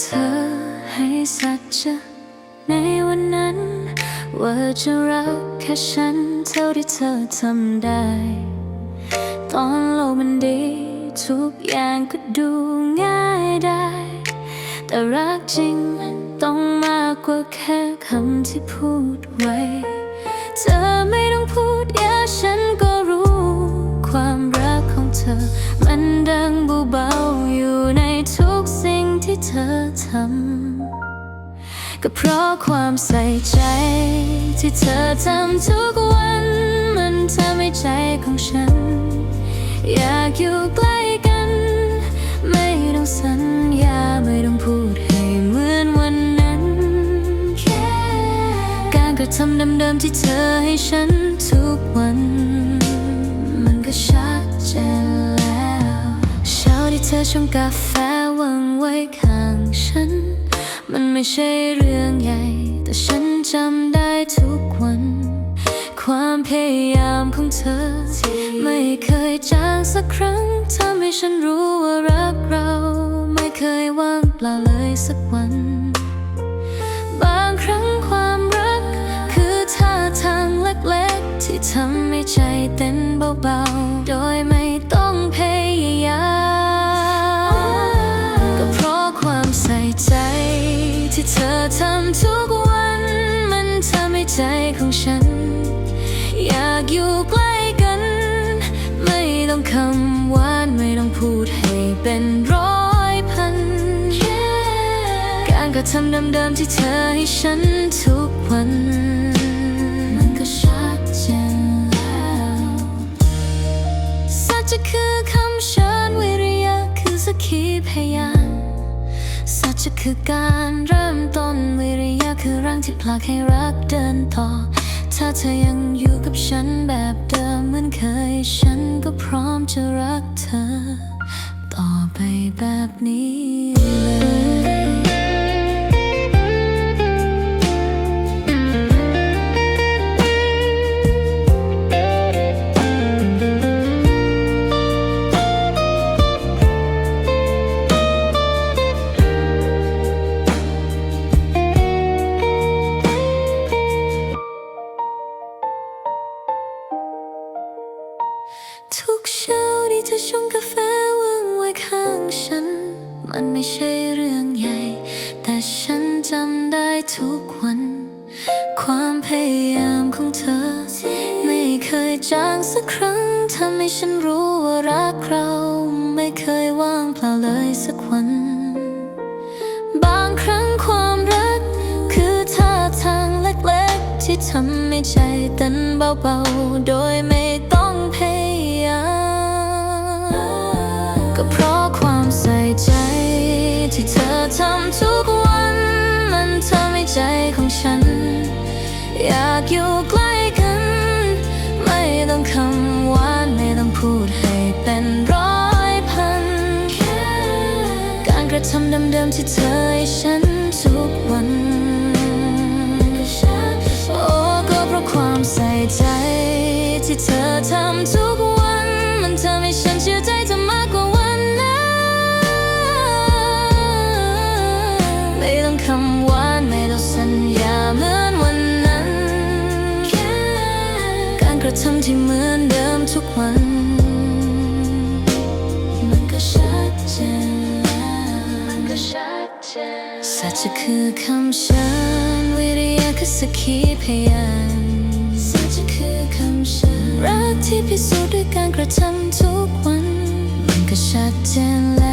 เธอให้สัจจะในวันนั้น ว่าจะรักแค่ฉันเท่าที่เธอทำได้ ตอนโลกมันดีทุกอย่างก็ดูง่ายได้ แต่รักจริงมันต้องมากกว่าแค่คำที่พูดไว้ เธอไม่ต้องพูดเยอะฉันก็รู้ ความรักของเธอมันดังเบาๆอยู่ในทุกสิ่ง ที่เธอทำก็เพราะความใส่ใจ ที่เธอทำทุกวัน มันทำให้ใจของฉัน อยากอยู่ใกล้กัน ไม่ต้องสัญญาไม่ต้องพูดให้เหมือนวันนั้นแค่การกระทำเดิมๆที่เธอให้ฉันทุกวัน มันก็ชัดเจนแล้วเช้าที่เธอชงกาแฟ ไว้ข้างฉัน มันไม่ใช่เรื่องใหญ่ แต่ฉันจำได้ทุกวัน ความพยายามของเธอ ไม่เคยจางสักครั้งทำให้ฉันรู้ว่ารักเรา ไม่เคยว่างเปล่าเลยสักวัน บางครั้งความรัก คือท่าทางเล็กๆ ที่ทำให้ใจเต้นเบาๆ โดยไม่ต้อง ที่เธอทำทุกวันมันทำให้ใจของฉัน อยากอยู่ใกล้กัน ไม่ต้องคำหวานไม่ต้องพูดให้เป็นร้อยพันการกระทำเดิมๆที่เธอให้ฉันทุกวันมันก็ชัดเจนแล้วสัจจะคือคำเชิญวิริยะคือสักขีพยาน จะคือการเริ่มต้นวิริยะคือร่างที่ผลักให้รักเดินต่อ ถ้าเธอยังอยู่กับฉันแบบเดิมเหมือนเคย ฉันก็พร้อมจะรักเธอ ต่อไปแบบนี้เลย มันไม่ใช่เรื่องใหญ่ แต่ฉันจำได้ทุกวัน ความพยายามของเธอ ไม่เคยจางสักครั้งทำให้ฉันรู้ว่ารักเรา ไม่เคยว่างเปล่าเลยสักวัน บางครั้งความรัก คือท่าทางเล็กๆ ที่ทำให้ใจเต้นเบาๆ โดยไม่ต้องพยายามก็เพราะ ฉัน อยากอยู่ใกล้กัน ไม่ต้องคำหวานไม่ต้องพูดให้เป็นร้อยพัน การกระทำเดิมๆที่เธอให้ฉันทุกวัน โอ้ก็เพราะความใส่ใจ ที่เธอทำทุกวัน มันทำให้ฉันเชื่อใจเธอมากกว่าวันนั้นไม่ต้องคำหวาำที่เหมือนเดิมทุกวัน มันก็ชัดเจนมันก็ชัดเจนสัจจะคือคำเชิญวิริยะคือสักขีพยานสัจจะคือคำเชิญรักที่พิสูจน์ด้วยการกระทำทุกวัน มันก็ชัดเจนแล้ว